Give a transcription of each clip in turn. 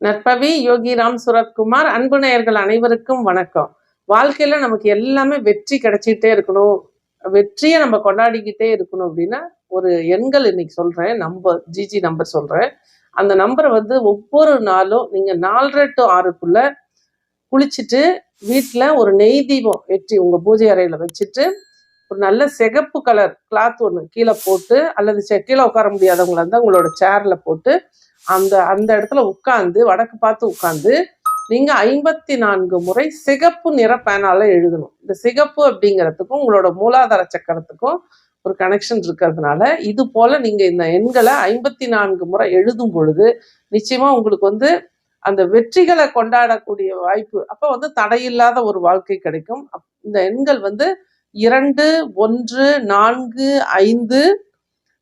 நற்பவி யோகி ராம் சுரத்குமார் அன்பு நேயர்கள் அனைவருக்கும் வணக்கம். வாழ்க்கையில நமக்கு எல்லாமே வெற்றி கிடைச்சிட்டே இருக்கணும். வெற்றியை நம்ம கொண்டாடிக்கிட்டே இருக்கணும் அப்படின்னா ஒரு எண்கள் இன்னைக்கு சொல்றேன் நம்பர் ஜிஜி நம்பர் சொல்றேன். அந்த நம்பரை வந்து ஒவ்வொரு நாளும் நீங்க நாலரை டு ஆறுக்குள்ள குளிச்சுட்டு வீட்டில் ஒரு நெய் தீபம் வெற்றி உங்க பூஜை அறையில வச்சுட்டு ஒரு நல்ல சிகப்பு கலர் கிளாத் ஒன்று கீழே போட்டு அல்லது செ- கீழே உட்கார முடியாதவங்களா இருந்தால் உங்களோட சேரில் போட்டு அந்த அந்த இடத்துல உட்காந்து வடக்கு பார்த்து உட்காந்து நீங்கள் ஐம்பத்தி நான்கு முறை சிகப்பு நிற பேனால எழுதணும். இந்த சிகப்பு அப்படிங்கிறதுக்கும் உங்களோட மூலாதார சக்கரத்துக்கும் ஒரு கனெக்ஷன் இருக்கிறதுனால இது போல நீங்க இந்த எண்களை ஐம்பத்தி நான்கு முறை எழுதும் பொழுது நிச்சயமா உங்களுக்கு வந்து அந்த வெற்றிகளை கொண்டாடக்கூடிய வாய்ப்பு அப்போ வந்து தடையில்லாத ஒரு வாழ்க்கை கிடைக்கும். அப்- இந்த எண்கள் வந்து இரண்டு ஒன்று நான்கு ஐந்து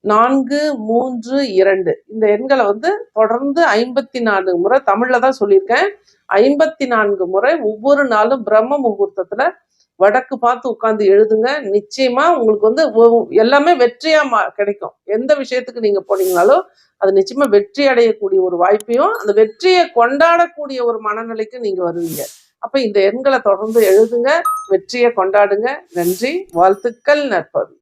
நான்கு மூன்று இரண்டு. இந்த எண்களை வந்து தொடர்ந்து ஐம்பத்தி நான்கு முறை தமிழ்ல தான் சொல்லியிருக்கேன். ஐம்பத்தி நான்கு முறை ஒவ்வொரு நாளும் பிரம்ம முகூர்த்தத்துல வடக்கு பார்த்து உட்காந்து எழுதுங்க. நிச்சயமா உங்களுக்கு வந்து எல்லாமே வெற்றியா மா- கிடைக்கும். எந்த விஷயத்துக்கு நீங்க போனீங்கனாலும் அது நிச்சயமா வெற்றி அடையக்கூடிய ஒரு வாய்ப்பையும் அந்த வெற்றியை கொண்டாடக்கூடிய ஒரு மனநிலைக்கு நீங்க வருவீங்க. அப்ப இந்த எண்களை தொடர்ந்து எழுதுங்க வெற்றியை கொண்டாடுங்க. நன்றி வாழ்த்துக்கள் நற்பவி